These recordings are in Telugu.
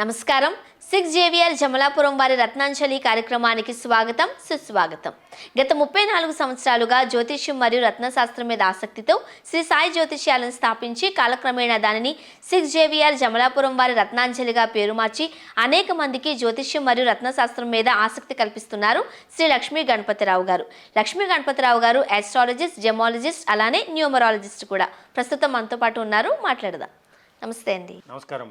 నమస్కారం. సిక్స్ జేవిఆర్ జమలాపురం వారి రత్నాంజలి కార్యక్రమానికి స్వాగతం సుస్వాగతం. గత ముప్పై నాలుగు సంవత్సరాలుగా జ్యోతిష్యం మరియు రత్నశాస్త్రం మీద ఆసక్తితో శ్రీ సాయి జ్యోతిష్యాలను స్థాపించి కాలక్రమేణా దానిని సిక్స్ జేవిఆర్ జమలాపురం వారి రత్నాంజలిగా పేరు మార్చి అనేక మందికి జ్యోతిష్యం మరియు రత్నశాస్త్రం మీద ఆసక్తి కల్పిస్తున్నారు శ్రీ లక్ష్మీ గణపతిరావు గారు. లక్ష్మీ గణపతిరావు గారు ఆస్ట్రాలజిస్ట్ జెమాలజిస్ట్ అలానే న్యూమరాలజిస్ట్ కూడా. ప్రస్తుతం మనతో పాటు ఉన్నారు మాట్లాడదాం. నమస్తే అండి. నమస్కారం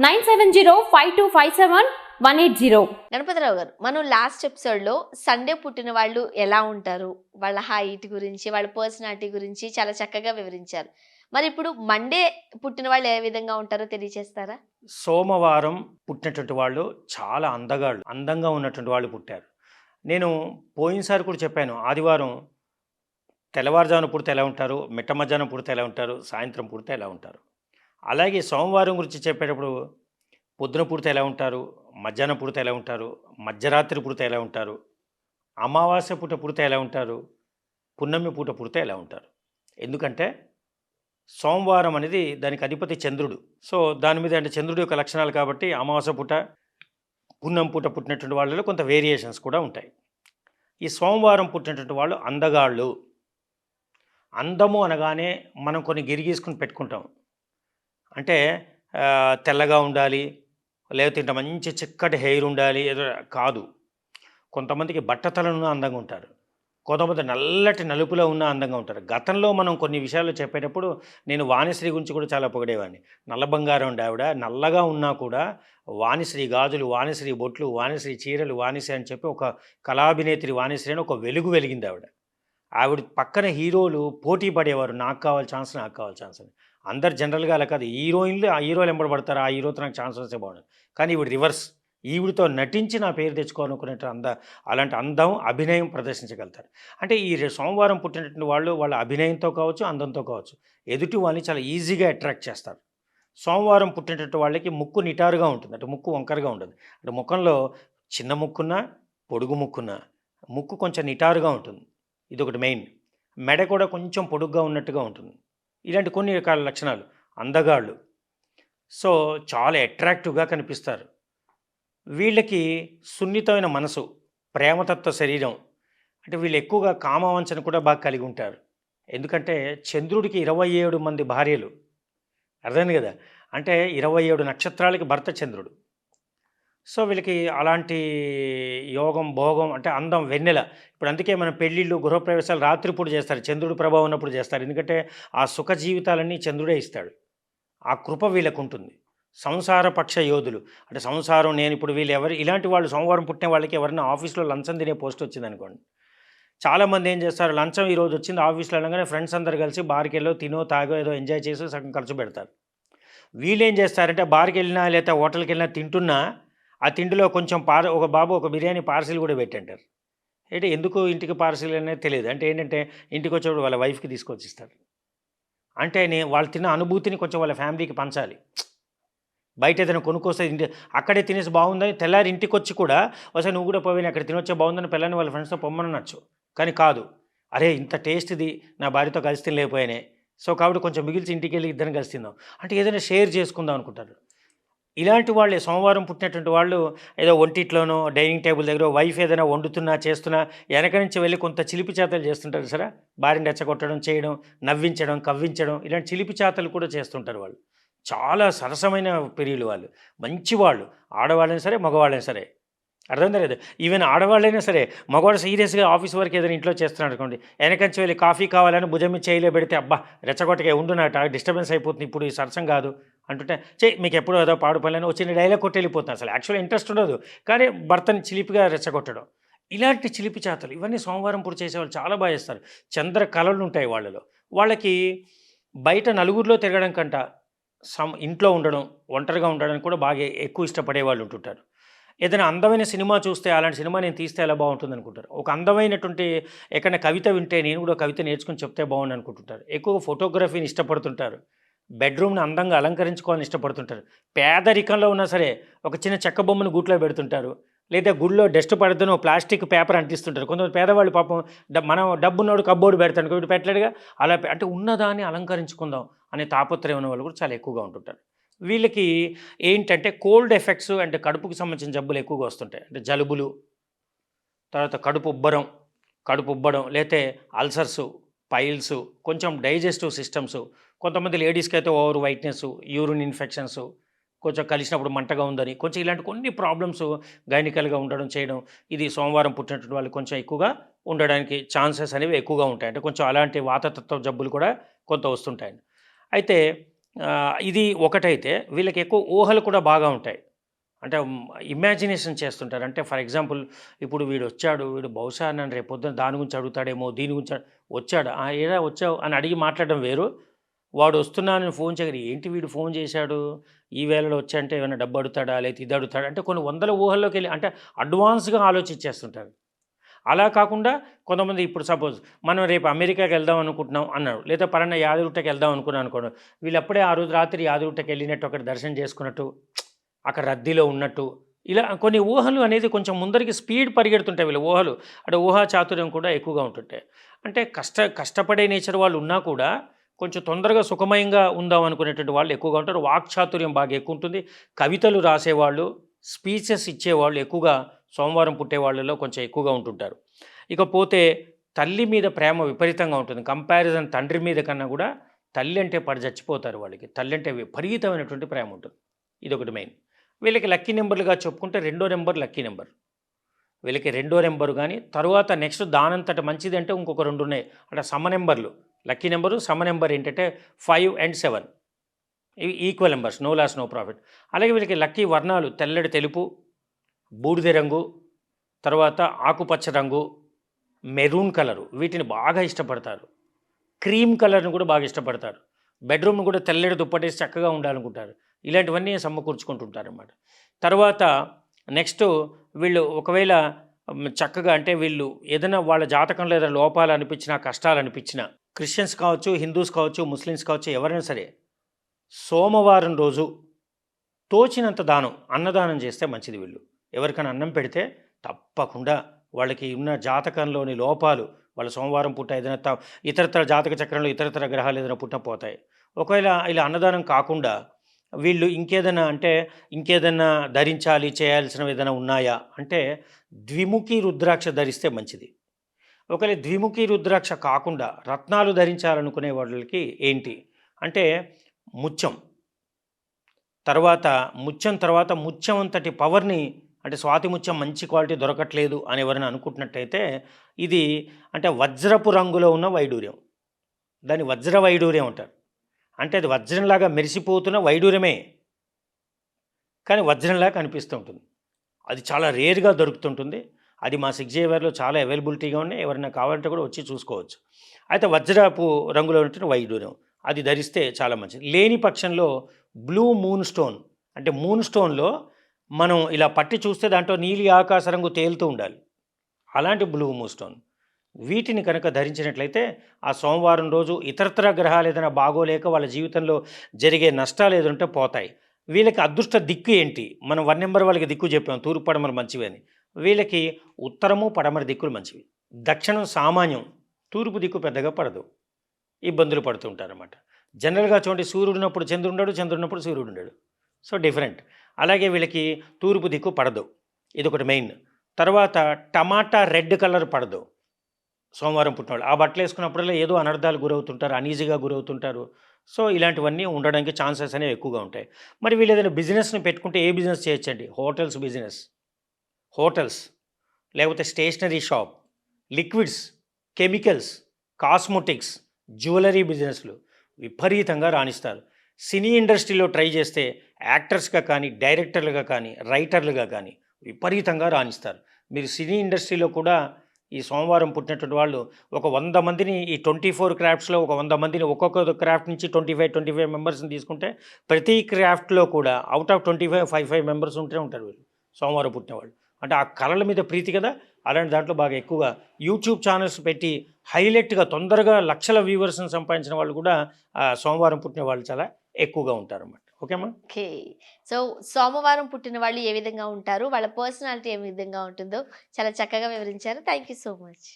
nine seven zero five two five seven one eight zero. Ganapathi Rao garu మనం లాస్ట్ ఎపిసోడ్లో సండే పుట్టిన వాళ్ళు ఎలా ఉంటారు? వాళ్ళ హైట్ గురించి వాళ్ళ పర్సనాలిటీ గురించి చాలా చక్కగా వివరించారు. మరి ఇప్పుడు మండే పుట్టిన వాళ్ళు ఏ విధంగా ఉంటారో తెలియచేస్తారా? సోమవారం పుట్టినటువంటి వాళ్ళు చాలా అందగాళ్ళు అందంగా ఉన్నటువంటి వాళ్ళు పుట్టారు. నేను పోయినసారి కూడా చెప్పాను ఆదివారం తెల్లవారుజామున పుడితే ఎలా ఉంటారు? మిట్ట మధ్యాహ్నం పుడితే ఎలా ఉంటారు? సాయంత్రం పుడితే ఎలా ఉంటారు? అలాగే సోమవారం గురించి చెప్పేటప్పుడు పొద్దున పూర్తి ఎలా ఉంటారు? మధ్యాహ్నం పుడితే ఎలా ఉంటారు? మధ్యరాత్రి పుడితే ఎలా ఉంటారు? అమావాస్య పూట పుడితే ఎలా ఉంటారు? పున్నమి పూట పుడితే ఎలా ఉంటారు? ఎందుకంటే సోమవారం అనేది దానికి అధిపతి చంద్రుడు. సో దాని మీద అంటే చంద్రుడి యొక్క లక్షణాలు కాబట్టి అమావాస్య పూట పున్నం పూట పుట్టినటువంటి వాళ్ళలో కొంత వేరియేషన్స్ కూడా ఉంటాయి. ఈ సోమవారం పుట్టినటువంటి వాళ్ళు అందగాళ్ళు. అందము అనగానే మనం కొన్ని గిరిగీసుకుని పెట్టుకుంటాం. అంటే తెల్లగా ఉండాలి లేకపోతే ఇంత మంచి చిక్కటి హెయిర్ ఉండాలి ఏదో కాదు. కొంతమందికి బట్టతలను అందంగా ఉంటారు. కొంతమంది నల్లటి నలుపులో ఉన్న అందంగా ఉంటారు. గతంలో మనం కొన్ని విషయాలు చెప్పేటప్పుడు నేను వాణిశ్రీ గురించి కూడా చాలా పొగిడేవాడిని. నల్ల బంగారం ఉండే ఆవిడ నల్లగా ఉన్నా కూడా వాణిశ్రీ గాజులు వాణిశ్రీ బొట్లు వాణిశ్రీ చీరలు వాణిశ్రీ అని చెప్పి ఒక కళాభినేత్రి వాణిశ్రీ అని ఒక వెలుగు వెలిగింది ఆవిడ. ఆవిడ పక్కన హీరోలు పోటీ పడేవారు. నాకు కావాలి ఛాన్స్ నాకు కావాలి ఛాన్స్ అని. అందరు జనరల్గా అలా కాదు హీరోయిన్లు ఆ హీరోలు ఎంబడబడతారు ఆ హీరోతో నాకు ఛాన్స్ వస్తే బాగుండదు కానీ ఇప్పుడు రివర్స్ ఈవిడితో నటించి నా పేరు తెచ్చుకోవాలనుకునేట అంద అలాంటి అందం అభినయం ప్రదర్శించగలుగుతారు అంటే ఈ సోమవారం పుట్టినటువంటి వాళ్ళు వాళ్ళ అభినయంతో కావచ్చు అందంతో కావచ్చు ఎదుటి వాళ్ళని చాలా ఈజీగా అట్రాక్ట్ చేస్తారు. సోమవారం పుట్టినటువంటి వాళ్ళకి ముక్కు నిటారుగా ఉంటుంది అంటే ముక్కు వంకరగా ఉండదు. అంటే ముఖంలో చిన్న ముక్కున్న పొడుగు ముక్కున్న ముక్కు కొంచెం నిటారుగా ఉంటుంది. ఇది ఒకటి మెయిన్. మెడ కూడా కొంచెం పొడుగ్గా ఉన్నట్టుగా ఉంటుంది. ఇలాంటి కొన్ని రకాల లక్షణాలు. అందగాళ్ళు. సో చాలా అట్రాక్టివ్గా కనిపిస్తారు. వీళ్ళకి సున్నితమైన మనసు ప్రేమతత్వ శరీరం అంటే వీళ్ళు ఎక్కువగా కామవంచన కూడా బాగా కలిగి ఉంటారు. ఎందుకంటే చంద్రుడికి ఇరవై ఏడు మంది భార్యలు. అర్థమైంది కదా? అంటే ఇరవై ఏడు నక్షత్రాలకి భర్త చంద్రుడు. సో వీళ్ళకి అలాంటి యోగం భోగం అంటే అందం వెన్నెల. ఇప్పుడు అందుకే మనం పెళ్ళిళ్ళు గృహప్రవేశాలు రాత్రిపూట చేస్తారు. చంద్రుడు ప్రభావం ఉన్నప్పుడు చేస్తారు. ఎందుకంటే ఆ సుఖ జీవితాలన్నీ చంద్రుడే ఇస్తాడు. ఆ కృప వీళ్ళకు ఉంటుంది సంసార పక్ష యోధులు. అంటే సంసారం నేను ఇప్పుడు వీళ్ళు ఎవరు ఇలాంటి వాళ్ళు సోమవారం పుట్టిన వాళ్ళకి ఎవరైనా ఆఫీస్లో లంచం తినే పోస్ట్ వచ్చింది అనుకోండి చాలామంది ఏం చేస్తారు లంచం ఈరోజు వచ్చింది ఆఫీస్లో అనగానే ఫ్రెండ్స్ అందరు కలిసి బార్కి వెళ్ళో తినో తాగో ఏదో ఎంజాయ్ చేసి సగం ఖర్చు పెడతారు. వీళ్ళు ఏం చేస్తారంటే బార్కి వెళ్ళినా లేదా హోటల్కి వెళ్ళినా తింటున్నా ఆ తిండిలో కొంచెం పార్ ఒక బాబు ఒక బిర్యానీ పార్సిల్ కూడా పెట్టంటారు. అంటే ఎందుకు ఇంటికి పార్సిల్ అనేది తెలియదు. అంటే ఏంటంటే ఇంటికి వచ్చేప్పుడు వాళ్ళ వైఫ్కి తీసుకొచ్చి ఇస్తారు. అంటే నేను వాళ్ళు తిన్న అనుభూతిని కొంచెం వాళ్ళ ఫ్యామిలీకి పంచాలి. బయట ఏదైనా కొనుక్కొస్తే ఇంటి అక్కడే తినేసి బాగుందని తెల్లారి ఇంటికి వచ్చి కూడా ఒకసారి నువ్వు కూడా పోయి అక్కడ తినొచ్చే బాగుందని పిల్లని వాళ్ళ ఫ్రెండ్స్తో పొమ్మనొచ్చు కానీ కాదు. అరే ఇంత టేస్ట్ది నా భార్యతో కలిసి తినలేకపోయానే. సో కాబట్టి కొంచెం మిగిల్చి ఇంటికి వెళ్ళి ఇద్దరం కలిసి తిందాం. అంటే ఏదైనా షేర్ చేసుకుందాం అనుకుంటారు. ఇలాంటి వాళ్ళే సోమవారం పుట్టినటువంటి వాళ్ళు ఏదో ఒంటిట్లోనో డైనింగ్ టేబుల్ దగ్గర వైఫ్ ఏదైనా వండుతున్నా చేస్తున్నా వెనక నుంచి వెళ్ళి కొంత చిలిపి చేతలు చేస్తుంటారు సరే? భార్యని రెచ్చగొట్టడం చేయడం నవ్వించడం కవ్వించడం ఇలాంటి చిలిపి చేతలు కూడా చేస్తుంటారు వాళ్ళు. చాలా సరసమైన పెరియులు వాళ్ళు. మంచి వాళ్ళు. ఆడవాళ్ళైనా సరే మగవాళ్ళైనా సరే. అర్థం లేదు ఈవెన్ ఆడవాళ్ళైనా సరే మగవాడు సీరియస్గా ఆఫీస్ వర్క్ ఏదైనా ఇంట్లో చేస్తున్నాడు అనుకోండి వెనకంచి వెళ్ళి కాఫీ కావాలని భుజం మీద చేయలే పెడితే అబ్బా రెచ్చగొట్టగా ఉండునట డిస్టర్బెన్స్ అయిపోతుంది ఇప్పుడు ఈ సరసం కాదు అంటుంటే చే మీకు ఎప్పుడో ఏదో పాడు పనులని వచ్చిన డైలాగ్ కొట్టి వెళ్ళిపోతుంది అసలు యాక్చువల్ ఇంట్రెస్ట్ ఉండదు. కానీ భర్తని చిలిపిగా రెచ్చగొట్టడం ఇలాంటి చిలిపి చేతలు ఇవన్నీ సోమవారం పూట చేసేవాళ్ళు చాలా బాగా చేస్తారు. చంద్ర కళలు ఉంటాయి వాళ్ళలో. వాళ్ళకి బయట నలుగురిలో తిరగడం కంట సమ్ ఇంట్లో ఉండడం ఒంటరిగా ఉండడానికి కూడా బాగా ఎక్కువ ఇష్టపడే వాళ్ళు ఉంటుంటారు. ఏదైనా అందమైన సినిమా చూస్తే అలాంటి సినిమా నేను తీస్తే ఎలా బాగుంటుంది అనుకుంటారు? ఒక అందమైనటువంటి ఎక్కడైనా కవిత వింటే నేను కూడా కవిత నేర్చుకుని చెప్తే బాగుంది అనుకుంటుంటారు. ఎక్కువ ఫోటోగ్రఫీని ఇష్టపడుతుంటారు. బెడ్రూమ్ని అందంగా అలంకరించుకోవాలని ఇష్టపడుతుంటారు. పేదరికంలో ఉన్నా సరే ఒక చిన్న చెక్క బొమ్మను గూట్లో పెడుతుంటారు. లేదా గుడిలో డస్ట్ పడద్దని ప్లాస్టిక్ పేపర్ అంటిస్తుంటారు. కొంతమంది పేదవాళ్ళు పాపం డ- మనం డబ్బున్నోడు కబ్బోర్డు పెడతాడు వీడు పెట్టలేడుగా. అలా అంటే ఉన్నదాన్ని అలంకరించుకుందాం అనే తాపత్రయం ఉన్న వాళ్ళు కూడా చాలా ఎక్కువగా ఉంటుంటారు. వీళ్ళకి ఏంటంటే కోల్డ్ ఎఫెక్ట్స్ అంటే కడుపుకు సంబంధించిన జబ్బులు ఎక్కువగా వస్తుంటాయి. అంటే జలుబులు తర్వాత కడుపు ఉబ్బరం కడుపు ఉబ్బడం లేతే అల్సర్స్ పైల్స్ కొంచెం డైజెస్టివ్ సిస్టమ్స్. కొంతమంది లేడీస్కి అయితే ఓవర్ వైట్నెస్ యూరిన్ ఇన్ఫెక్షన్స్ కొంచెం కలిసినప్పుడు మంటగా ఉందని కొంచెం ఇలాంటి కొన్ని ప్రాబ్లమ్స్ గైనికల్గా ఉండడం చేయడం ఇది సోమవారం పుట్టినటువంటి వాళ్ళు కొంచెం ఎక్కువగా ఉండడానికి ఛాన్సెస్ అనేవి ఎక్కువగా ఉంటాయి. అంటే కొంచెం అలాంటి వాతతత్వ జబ్బులు కూడా కొంత వస్తుంటాయి అయితే ఇది ఒకటైతే వీళ్ళకి ఎక్కువ ఊహలు కూడా బాగా ఉంటాయి. అంటే ఇమాజినేషన్ చేస్తుంటారు. అంటే ఫర్ ఎగ్జాంపుల్ ఇప్పుడు వీడు వచ్చాడు వీడు బహుశా నన్ను రేపు పొద్దున దాని గురించి అడుగుతాడేమో దీని గురించి వచ్చాడు? "ఆ, వచ్చావు? అని అడిగి మాట్లాడడం వేరు. వాడు వస్తున్నానని ఫోన్ చేయగలి ఏంటి వీడు ఫోన్ చేశాడు? ఈ వేళలో వచ్చాయంటే ఏమైనా డబ్బు అడుగుతాడా? లేకపోతే ఇది అడుగుతాడా? అంటే కొన్ని వందల ఊహల్లోకి వెళ్ళి అంటే అడ్వాన్స్గా ఆలోచించేస్తుంటారు. అలా కాకుండా కొంతమంది ఇప్పుడు సపోజ్ మనం రేపు అమెరికాకి వెళ్దాం అనుకుంటున్నాం అన్నాడు. లేదా పలానా యాదగుట్టకి వెళ్దాం అనుకున్నాం అనుకోండి. వీళ్ళు అప్పుడే ఆ రోజు రాత్రి యాదగుట్టకి వెళ్ళినట్టు అక్కడ దర్శనం చేసుకున్నట్టు అక్కడ రద్దీలో ఉన్నట్టు ఇలా కొన్ని ఊహలు అనేది కొంచెం ముందరికి స్పీడ్ పరిగెడుతుంటాయి వీళ్ళ ఊహలు. అంటే ఊహా చాతుర్యం కూడా ఎక్కువగా ఉంటుంటాయి అంటే కష్ట కష్టపడే నేచర్ వాళ్ళు ఉన్నా కూడా కొంచెం తొందరగా సుఖమయంగా ఉందాం అనుకునేటువంటి వాళ్ళు ఎక్కువగా ఉంటారు. వాక్చాతుర్యం బాగా ఎక్కువ ఉంటుంది. కవితలు రాసేవాళ్ళు స్పీచెస్ ఇచ్చేవాళ్ళు ఎక్కువగా సోమవారం పుట్టే వాళ్ళలో కొంచెం ఎక్కువగా ఉంటుంటారు. ఇకపోతే తల్లి మీద ప్రేమ విపరీతంగా ఉంటుంది. కంపారిజన్ తండ్రి మీద కన్నా కూడా తల్లి అంటే పడి చచ్చిపోతారు వాళ్ళకి. తల్లి అంటే విపరీతమైనటువంటి ప్రేమ ఉంటుంది. ఇది ఒకటి మెయిన్. వీళ్ళకి లక్కీ నెంబర్లుగా చెప్పుకుంటే రెండో నెంబర్ లక్కీ నెంబర్. వీళ్ళకి రెండో నెంబరు కానీ తర్వాత నెక్స్ట్ దానంతట మంచిది అంటే ఇంకొక రెండు ఉన్నాయి. అంటే సమ నెంబర్లు. లక్కీ నెంబరు సమ నెంబర్ ఏంటంటే ఫైవ్ అండ్ సెవెన్. ఇవి equal numbers. No loss no profit. అలాగే వీళ్ళకి లక్కీ వర్ణాలు. తెల్లటి తెలుపు బూడిద రంగు తర్వాత ఆకుపచ్చ రంగు మెరూన్ కలరు. వీటిని బాగా ఇష్టపడతారు. క్రీమ్ కలర్ని కూడా బాగా ఇష్టపడతారు. బెడ్రూమ్ కూడా తెల్లటి దుప్పటేసి చక్కగా ఉండాలనుకుంటారు. ఇలాంటివన్నీ సమకూర్చుకుంటుంటారు అన్నమాట తర్వాత నెక్స్ట్ వీళ్ళు ఒకవేళ చక్కగా అంటే వీళ్ళు ఏదైనా వాళ్ళ జాతకంలో ఏదైనా లోపాలు అనిపించినా కష్టాలు అనిపించినా క్రిస్టియన్స్ కావచ్చు హిందూస్ కావచ్చు ముస్లిమ్స్ కావచ్చు ఎవరైనా సరే సోమవారం రోజు తోచినంత దానం అన్నదానం చేస్తే మంచిది వీళ్ళు. ఎవరికైనా అన్నం పెడితే తప్పకుండా వాళ్ళకి ఉన్న జాతకంలోని లోపాలు వాళ్ళ సోమవారం పుట్ట ఏదైనా త- ఇతరతర జాతక చక్రంలో ఇతరతర గ్రహాలు ఏదైనా పుట్ట పోతాయి ఒకవేళ ఇలా అన్నదానం కాకుండా వీళ్ళు ఇంకేదైనా అంటే ఇంకేదైనా ధరించాలి చేయాల్సినవి ఏదైనా ఉన్నాయా అంటే ద్విముఖి రుద్రాక్ష ధరిస్తే మంచిది. ఒకవేళ ద్విముఖి రుద్రాక్ష కాకుండా రత్నాలు ధరించాలనుకునే వాళ్ళకి ఏంటి? అంటే ముత్యం. తర్వాత ముత్యం తర్వాత ముత్యం అంతటి పవర్ని అంటే స్వాతి ముత్యం మంచి క్వాలిటీ దొరకట్లేదు అని ఎవరైనా అనుకుంటున్నట్టయితే ఇది అంటే వజ్రపు రంగులో ఉన్న వైడూర్యం. దాన్ని వజ్ర వైడూర్యం అంటారు. అంటే అది వజ్రంలాగా మెరిసిపోతున్న వైడూర్యమే. కానీ వజ్రంలాగా కనిపిస్తూ ఉంటుంది. అది చాలా రేర్గా దొరుకుతుంటుంది. అది మా సిక్స్ జేవర్లో చాలా అవైలబిలిటీగా ఉన్నాయి. ఎవరైనా కావాలంటే కూడా వచ్చి చూసుకోవచ్చు. అయితే వజ్రపు రంగులో ఉన్నటువంటి వైడూర్యం. అది ధరిస్తే చాలా మంచిది. లేని పక్షంలో బ్లూ మూన్ స్టోన్ అంటే మూన్ స్టోన్లో మనం ఇలా పట్టి చూస్తే దాంట్లో నీలి ఆకాశ రంగు తేలుతూ ఉండాలి. అలాంటి బ్లూ మూస్టోన్ వీటిని కనుక ధరించినట్లయితే ఆ సోమవారం రోజు ఇతరతర గ్రహాలు ఏదైనా బాగోలేక వాళ్ళ జీవితంలో జరిగే నష్టాలు ఏదంటే పోతాయి. వీళ్ళకి అదృష్ట దిక్కు ఏంటి? మనం వన్ నెంబర్ వాళ్ళకి దిక్కు చెప్పాం తూర్పు పడమర మంచివి అని. వీళ్ళకి ఉత్తరము పడమర దిక్కులు మంచివి. దక్షిణం సామాన్యం తూర్పు దిక్కు పెద్దగా పడదు. ఇబ్బందులు పడుతుంటారన్నమాట జనరల్గా చూడండి సూర్యుడు ఉన్నప్పుడు చంద్రుడు ఉండడు చంద్రుడు ఉన్నప్పుడు సూర్యుడు ఉండడు. So different. అలాగే వీళ్ళకి తూర్పు దిక్కు పడదు. ఇది ఒకటి మెయిన్. తర్వాత టమాటా రెడ్ కలర్ పడదు. సోమవారం పుట్టినవాళ్ళు ఆ బట్టలు వేసుకున్నప్పుడల్లా ఏదో అనర్థాలు గురవుతుంటారు అనీజీగా గురవుతుంటారు. సో ఇలాంటివన్నీ ఉండడానికి ఛాన్సెస్ అనేవి ఎక్కువగా ఉంటాయి. మరి వీళ్ళు ఏదైనా బిజినెస్ని పెట్టుకుంటే ఏ బిజినెస్ చేయొచ్చండి? Hotels business. హోటల్స్. లేకపోతే stationery shop. Liquids chemicals cosmetics jewellery బిజినెస్లు విపరీతంగా రాణిస్తారు. సినీ ఇండస్ట్రీలో ట్రై చేస్తే యాక్టర్స్గా కానీ డైరెక్టర్లుగా కానీ రైటర్లుగా కానీ విపరీతంగా రాణిస్తారు. మీరు సినీ ఇండస్ట్రీలో కూడా ఈ సోమవారం పుట్టినటువంటి వాళ్ళు ఒక వంద మందిని ఈ ట్వంటీ ఫోర్ క్రాఫ్ట్స్లో ఒక వంద మందిని ఒక్కొక్క క్రాఫ్ట్ నుంచి ట్వంటీ ఫైవ్ ట్వంటీ ఫైవ్ మెంబర్స్ని తీసుకుంటే ప్రతి క్రాఫ్ట్లో కూడా out of twenty five five five members ఉంటే ఉంటారు వీళ్ళు. సోమవారం పుట్టినవాళ్ళు అంటే ఆ కళల మీద ప్రీతి కదా? అలాంటి దాంట్లో బాగా ఎక్కువగా యూట్యూబ్ ఛానల్స్ పెట్టి హైలైట్గా తొందరగా లక్షల వ్యూవర్స్ని సంపాదించిన వాళ్ళు కూడా సోమవారం పుట్టిన వాళ్ళు చాలా ఎక్కువగా ఉంటారన్నమాట. ఓకేమా ఓకే. సో సోమవారం పుట్టిన వాళ్ళు ఏ విధంగా ఉంటారు? వాళ్ళ పర్సనాలిటీ ఏ విధంగా ఉంటుందో చాలా చక్కగా వివరించారు. Thank you so much.